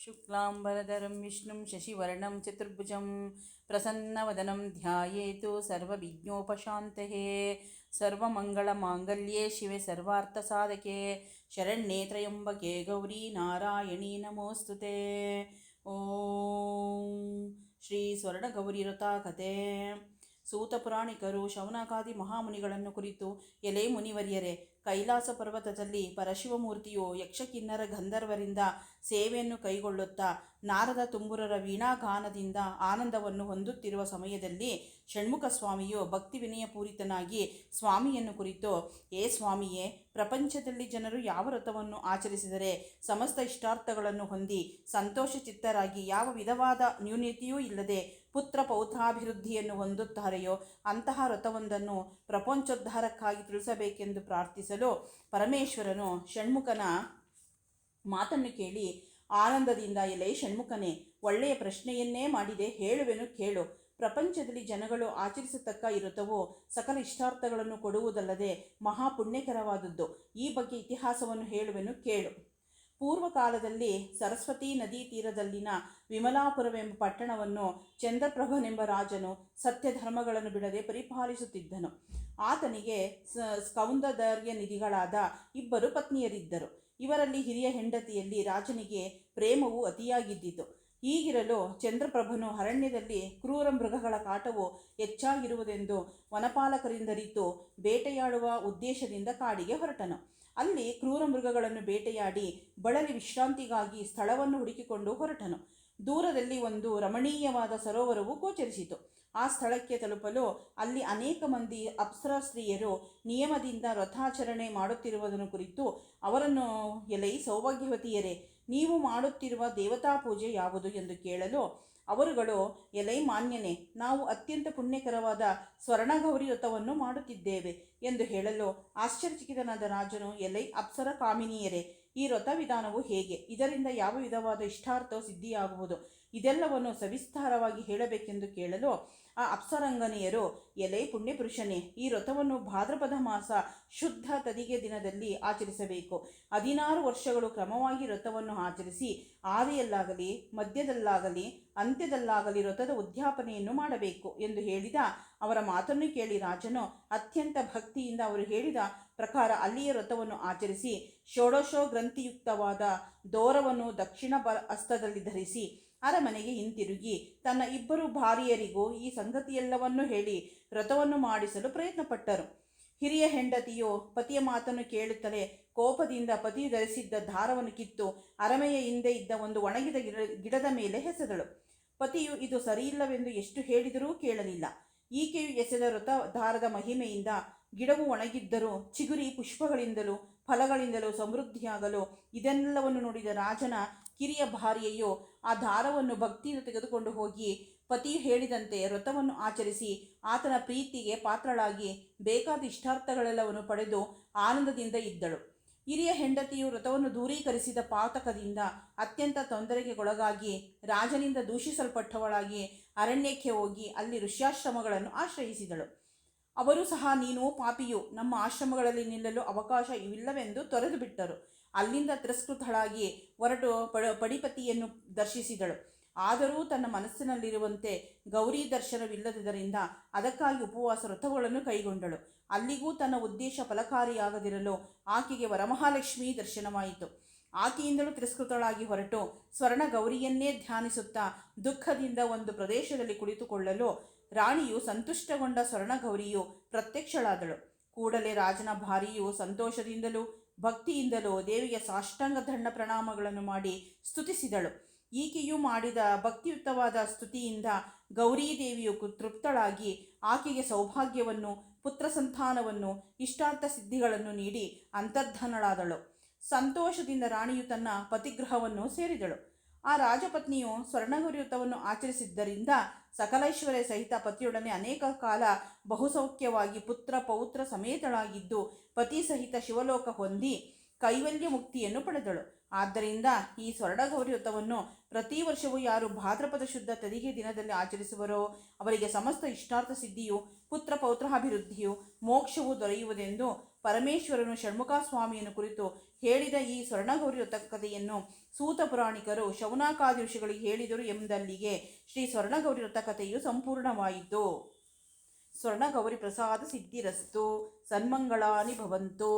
शुक्लाम्बरधरं विष्णुं शशिवर्णं चतुर्भुजं प्रसन्नवदनं ध्यायेतु सर्वविघ्नोपशान्तये सर्वमङ्गलमाङ्गल्ये शिवे सर्वार्थसाधके शरण्ये त्र्यम्बके गौरी नारायणी नमोऽस्तु ते ಓಂ ಶ್ರೀ ಸ್ವರ್ಣಗೌರಿ ವ್ರತ ಕಥೆ ಸೂತ ಪುರಾಣಿಕರು ಶೌನಕಾದಿ ಮಹಾಮುನಿಗಳನ್ನು ಕುರಿತು ಎಲೆ ಮುನಿವರ್ಯರೇ ಕೈಲಾಸ ಪರ್ವತದಲ್ಲಿ ಪರಶಿವಮೂರ್ತಿಯು ಯಕ್ಷಕಿನ್ನರ ಗಂಧರ್ವರಿಂದ ಸೇವೆಯನ್ನು ಕೈಗೊಳ್ಳುತ್ತಾ ನಾರದ ತುಂಬುರರ ವೀಣಾಗಾನದಿಂದ ಆನಂದವನ್ನು ಹೊಂದುತ್ತಿರುವ ಸಮಯದಲ್ಲಿ ಷಣ್ಮುಖ ಸ್ವಾಮಿಯು ಭಕ್ತಿ ವಿನಯಪೂರಿತನಾಗಿ ಸ್ವಾಮಿಯನ್ನು ಕುರಿತು, ಏ ಸ್ವಾಮಿಯೇ ಪ್ರಪಂಚದಲ್ಲಿ ಜನರು ಯಾವ ವ್ರತವನ್ನು ಆಚರಿಸಿದರೆ ಸಮಸ್ತ ಇಷ್ಟಾರ್ಥಗಳನ್ನು ಹೊಂದಿ ಸಂತೋಷ ಚಿತ್ತರಾಗಿ ಯಾವ ವಿಧವಾದ ನ್ಯೂನತೆಯೂ ಇಲ್ಲದೆ ಪುತ್ರ ಪೌತ್ರಾಭಿವೃದ್ಧಿಯನ್ನು ಹೊಂದುತ್ತಾರೆಯೋ ಅಂತಹ ವ್ರತವೊಂದನ್ನು ಪ್ರಪಂಚೋದ್ಧಾರಕ್ಕಾಗಿ ತಿಳಿಸಬೇಕೆಂದು ಪ್ರಾರ್ಥಿಸಲು ಪರಮೇಶ್ವರನು ಷಣ್ಮುಖನ ಮಾತನ್ನು ಕೇಳಿ ಆನಂದದಿಂದ ಎಲೆ ಷಣ್ಮುಖನೇ, ಒಳ್ಳೆಯ ಪ್ರಶ್ನೆಯನ್ನೇ ಮಾಡಿದೆ, ಹೇಳುವೆನು, ಕೇಳು. ಪ್ರಪಂಚದಲ್ಲಿ ಜನಗಳು ಆಚರಿಸತಕ್ಕ ಇರುತ್ತವೋ ಸಕಲ ಇಷ್ಟಾರ್ಥಗಳನ್ನು ಕೊಡುವುದಲ್ಲದೆ ಮಹಾಪುಣ್ಯಕರವಾದದ್ದು. ಈ ಬಗ್ಗೆ ಇತಿಹಾಸವನ್ನು ಹೇಳುವೆನು, ಕೇಳು. ಪೂರ್ವಕಾಲದಲ್ಲಿ ಸರಸ್ವತಿ ನದಿ ತೀರದಲ್ಲಿನ ವಿಮಲಾಪುರವೆಂಬ ಪಟ್ಟಣವನ್ನು ಚಂದ್ರಪ್ರಭನೆಂಬ ರಾಜನು ಸತ್ಯ ಧರ್ಮಗಳನ್ನು ಬಿಡದೆ ಪರಿಪಾಲಿಸುತ್ತಿದ್ದನು. ಆತನಿಗೆ ಸ್ಕೌಂದರ್ಯ ನಿಧಿಗಳಾದ ಇಬ್ಬರು ಪತ್ನಿಯರಿದ್ದರು. ಇವರಲ್ಲಿ ಹಿರಿಯ ಹೆಂಡತಿಯಲ್ಲಿ ರಾಜನಿಗೆ ಪ್ರೇಮವು ಅತಿಯಾಗಿದ್ದಿತು. ಹೀಗಿರಲು ಚಂದ್ರಪ್ರಭನು ಅರಣ್ಯದಲ್ಲಿ ಕ್ರೂರ ಮೃಗಗಳ ಕಾಟವು ಹೆಚ್ಚಾಗಿರುವುದೆಂದು ವನಪಾಲಕರಿಂದರಿತು ಬೇಟೆಯಾಡುವ ಉದ್ದೇಶದಿಂದ ಕಾಡಿಗೆ ಹೊರಟನು. ಅಲ್ಲಿ ಕ್ರೂರ ಮೃಗಗಳನ್ನು ಬೇಟೆಯಾಡಿ ಬಳಲಿ ವಿಶ್ರಾಂತಿಗಾಗಿ ಸ್ಥಳವನ್ನು ಹುಡುಕಿಕೊಂಡು ಹೊರಟನು. ದೂರದಲ್ಲಿ ಒಂದು ರಮಣೀಯವಾದ ಸರೋವರವು ಗೋಚರಿಸಿತು. ಆ ಸ್ಥಳಕ್ಕೆ ತಲುಪಲು ಅಲ್ಲಿ ಅನೇಕ ಮಂದಿ ಅಪ್ಸರ ಸ್ತ್ರೀಯರು ನಿಯಮದಿಂದ ರಥಾಚರಣೆ ಮಾಡುತ್ತಿರುವುದನ್ನು ಕುರಿತು ಅವರನ್ನು ಎಲೈ ಸೌಭಾಗ್ಯವತಿಯರೇ ನೀವು ಮಾಡುತ್ತಿರುವ ದೇವತಾ ಪೂಜೆ ಯಾವುದು ಎಂದು ಕೇಳಲು ಅವರುಗಳು ಎಲೈ ಮಾನ್ಯನೇ ನಾವು ಅತ್ಯಂತ ಪುಣ್ಯಕರವಾದ ಸ್ವರ್ಣಗೌರಿ ವ್ರತವನ್ನು ಮಾಡುತ್ತಿದ್ದೇವೆ ಎಂದು ಹೇಳಲು ಆಶ್ಚರ್ಯಚಕಿತನಾದ ರಾಜನು ಎಲೈ ಅಪ್ಸರ ಕಾಮಿನಿಯರೇ ಈ ವ್ರತ ವಿಧಾನವು ಹೇಗೆ? ಇದರಿಂದ ಯಾವ ವಿಧವಾದ ಇಷ್ಟಾರ್ಥವು ಸಿದ್ಧಿಯಾಗುವುದು? ಇದೆಲ್ಲವನ್ನು ಸವಿಸ್ತಾರವಾಗಿ ಹೇಳಬೇಕೆಂದು ಕೇಳಲು ಆ ಅಪ್ಸರಂಗನೆಯರು, ಎಲೆ ಪುಣ್ಯಪುರುಷನೇ, ಈ ವ್ರತವನ್ನು ಭಾದ್ರಪದ ಮಾಸ ಶುದ್ಧ ತದಿಗೆ ದಿನದಲ್ಲಿ ಆಚರಿಸಬೇಕು. ಹದಿನಾರು ವರ್ಷಗಳು ಕ್ರಮವಾಗಿ ವ್ರತವನ್ನು ಆಚರಿಸಿ, ಆದಿಯಲ್ಲಾಗಲಿ, ಮಧ್ಯದಲ್ಲಾಗಲಿ ಅಂತ್ಯದಲ್ಲಾಗಲಿ ವ್ರತದ ಉದ್ಯಾಪನೆಯನ್ನು ಮಾಡಬೇಕು ಎಂದು ಹೇಳಿದ ಅವರ ಮಾತನ್ನು ಕೇಳಿ ರಾಜನು ಅತ್ಯಂತ ಭಕ್ತಿಯಿಂದ ಅವರು ಹೇಳಿದ ಪ್ರಕಾರ ಅಲ್ಲಿಯ ವ್ರತವನ್ನು ಆಚರಿಸಿ ಷೋಡಶೋ ಗ್ರಂಥಿಯುಕ್ತವಾದ ದೋರವನ್ನು ದಕ್ಷಿಣ ಬ ಹಸ್ತದಲ್ಲಿ ಧರಿಸಿ ಅರಮನೆಗೆ ಹಿಂತಿರುಗಿ ತನ್ನ ಇಬ್ಬರು ಭಾರಿಯರಿಗೂ ಈ ಸಂಗತಿಯೆಲ್ಲವನ್ನು ಹೇಳಿ ವ್ರತವನ್ನು ಮಾಡಿಸಲು ಪ್ರಯತ್ನಪಟ್ಟರು. ಹಿರಿಯ ಹೆಂಡತಿಯು ಪತಿಯ ಮಾತನ್ನು ಕೇಳುತ್ತಲೇ ಕೋಪದಿಂದ ಪತಿ ಧರಿಸಿದ್ದ ದಾರವನ್ನು ಕಿತ್ತು ಅರಮೆಯ ಹಿಂದೆ ಇದ್ದ ಒಂದು ಒಣಗಿದ ಗಿಡ ಗಿಡದ ಮೇಲೆ ಎಸೆದಳು. ಪತಿಯು ಇದು ಸರಿಯಿಲ್ಲವೆಂದು ಎಷ್ಟು ಹೇಳಿದರೂ ಕೇಳಲಿಲ್ಲ. ಈಕೆಯು ಎಸೆದ ವ್ರತ ದಾರದ ಮಹಿಮೆಯಿಂದ ಗಿಡವು ಒಣಗಿದ್ದರೂ, ಚಿಗುರಿ ಪುಷ್ಪಗಳಿಂದಲೂ, ಫಲಗಳಿಂದಲೂ ಸಮೃದ್ಧಿಯಾಗಲು ಇದೆಲ್ಲವನ್ನು ನೋಡಿದ ರಾಜನ ಕಿರಿಯ ಭಾರ್ಯೆಯು ಆ ದಾರವನ್ನು ಭಕ್ತಿಯಿಂದ ತೆಗೆದುಕೊಂಡು ಹೋಗಿ ಪತಿ ಹೇಳಿದಂತೆ ವ್ರತವನ್ನು ಆಚರಿಸಿ ಆತನ ಪ್ರೀತಿಗೆ ಪಾತ್ರಳಾಗಿ ಬೇಕಾದ ಇಷ್ಟಾರ್ಥಗಳೆಲ್ಲವನ್ನು ಪಡೆದು ಆನಂದದಿಂದ ಇದ್ದಳು. ಹಿರಿಯ ಹೆಂಡತಿಯು ವ್ರತವನ್ನು ದೂರೀಕರಿಸಿದ ಪಾತಕದಿಂದ ಅತ್ಯಂತ ತೊಂದರೆಗೆ ಒಳಗಾಗಿ ರಾಜನಿಂದ ದೂಷಿಸಲ್ಪಟ್ಟವಳಾಗಿ ಅರಣ್ಯಕ್ಕೆ ಹೋಗಿ ಅಲ್ಲಿ ಋಷ್ಯಾಶ್ರಮಗಳನ್ನು ಆಶ್ರಯಿಸಿದಳು. ಅವರು ಸಹ, ನೀನು ಪಾಪಿಯು, ನಮ್ಮ ಆಶ್ರಮಗಳಲ್ಲಿ ನಿಲ್ಲಲು ಅವಕಾಶ ಇವಿಲ್ಲವೆಂದು ತೊರೆದು ಬಿಟ್ಟರು ಅಲ್ಲಿಂದ ತಿರಸ್ಕೃತಳಾಗಿ ಹೊರಟು ಪಡ, ಪಡಿಪತಿಯನ್ನು ದರ್ಶಿಸಿದಳು. ಆದರೂ ತನ್ನ ಮನಸ್ಸಿನಲ್ಲಿರುವಂತೆ ಗೌರಿ ದರ್ಶನವಿಲ್ಲದುದರಿಂದ ಅದಕ್ಕಾಗಿ ಉಪವಾಸ ವ್ರತಗಳನ್ನು ಕೈಗೊಂಡಳು. ಅಲ್ಲಿಗೂ ತನ್ನ ಉದ್ದೇಶ ಫಲಕಾರಿಯಾಗದಿರಲು ಆಕೆಗೆ ವರಮಹಾಲಕ್ಷ್ಮಿ ದರ್ಶನವಾಯಿತು. ಆಕೆಯಿಂದಲೂ ತಿರಸ್ಕೃತಳಾಗಿ ಹೊರಟು ಸ್ವರ್ಣ ಗೌರಿಯನ್ನೇ ಧ್ಯಾನಿಸುತ್ತಾ ದುಃಖದಿಂದ ಒಂದು ಪ್ರದೇಶದಲ್ಲಿ ಕುಳಿತುಕೊಳ್ಳಲು ರಾಣಿಯು ಸಂತುಷ್ಟಗೊಂಡ ಸ್ವರ್ಣಗೌರಿಯು ಪ್ರತ್ಯಕ್ಷಳಾದಳು. ಕೂಡಲೇ ರಾಜನ ಭಾರಿಯು ಸಂತೋಷದಿಂದಲೂ ಭಕ್ತಿಯಿಂದಲೂ ದೇವಿಗೆ ಸಾಷ್ಟಾಂಗ ದಂಡ ಪ್ರಣಾಮಗಳನ್ನು ಮಾಡಿ ಸ್ತುತಿಸಿದಳು. ಈಕೆಯು ಮಾಡಿದ ಭಕ್ತಿಯುತವಾದ ಸ್ತುತಿಯಿಂದ ಗೌರೀದೇವಿಯು ತೃಪ್ತಳಾಗಿ ಆಕೆಗೆ ಸೌಭಾಗ್ಯವನ್ನು ಪುತ್ರ ಸಂತಾನವನ್ನು ಇಷ್ಟಾರ್ಥ ಸಿದ್ಧಿಗಳನ್ನು ನೀಡಿ ಅಂತರ್ಧನಳಾದಳು. ಸಂತೋಷದಿಂದ ರಾಣಿಯು ತನ್ನ ಪತಿಗೃಹವನ್ನು ಸೇರಿದಳು. ಆ ರಾಜಪತ್ನಿಯು ಸ್ವರ್ಣಗುರಿಯುತವನ್ನು ಆಚರಿಸಿದ್ದರಿಂದ ಸಕಲೈಶ್ವರ್ಯ ಸಹಿತ ಪತಿಯೊಡನೆ ಅನೇಕ ಕಾಲ ಬಹುಸೌಖ್ಯವಾಗಿ ಪುತ್ರ, ಪೌತ್ರ ಸಮೇತಳಾಗಿದ್ದು, ಪತಿ ಸಹಿತ ಶಿವಲೋಕ ಹೊಂದಿ ಕೈವಲ್ಯ ಮುಕ್ತಿಯನ್ನು ಪಡೆದಳು. ಆದ್ದರಿಂದ ಈ ಸ್ವರ್ಣಗೌರಿ ವ್ರತವನ್ನು ಪ್ರತಿ ವರ್ಷವೂ ಯಾರು ಭಾದ್ರಪದ ಶುದ್ಧ ತೆರಿಗೆ ದಿನದಲ್ಲಿ ಆಚರಿಸುವರೋ ಅವರಿಗೆ ಸಮಸ್ತ ಇಷ್ಟಾರ್ಥ ಸಿದ್ಧಿಯು, ಪುತ್ರ ಪೌತ್ರಾಭಿವೃದ್ಧಿಯು, ಮೋಕ್ಷವು ದೊರೆಯುವುದೆಂದು ಪರಮೇಶ್ವರನು ಷಣ್ಮುಖ ಸ್ವಾಮಿಯನ್ನು ಕುರಿತು ಹೇಳಿದ ಈ ಸ್ವರ್ಣಗೌರಿ ವ್ರತ ಕಥೆಯನ್ನು ಸೂತ ಪುರಾಣಿಕರು ಶೌನಾಕಾದಿ ಹೇಳಿದರು ಎಂಬಲ್ಲಿಗೆ ಶ್ರೀ ಸ್ವರ್ಣಗೌರಿ ವ್ರತ ಕಥೆಯು ಸಂಪೂರ್ಣವಾಯಿತು. ಸ್ವರ್ಣಗೌರಿ ಪ್ರಸಾದ ಸಿದ್ಧಿರಸ್ತು, ಸನ್ಮಂಗಳಾನಿ ಭವಂತು.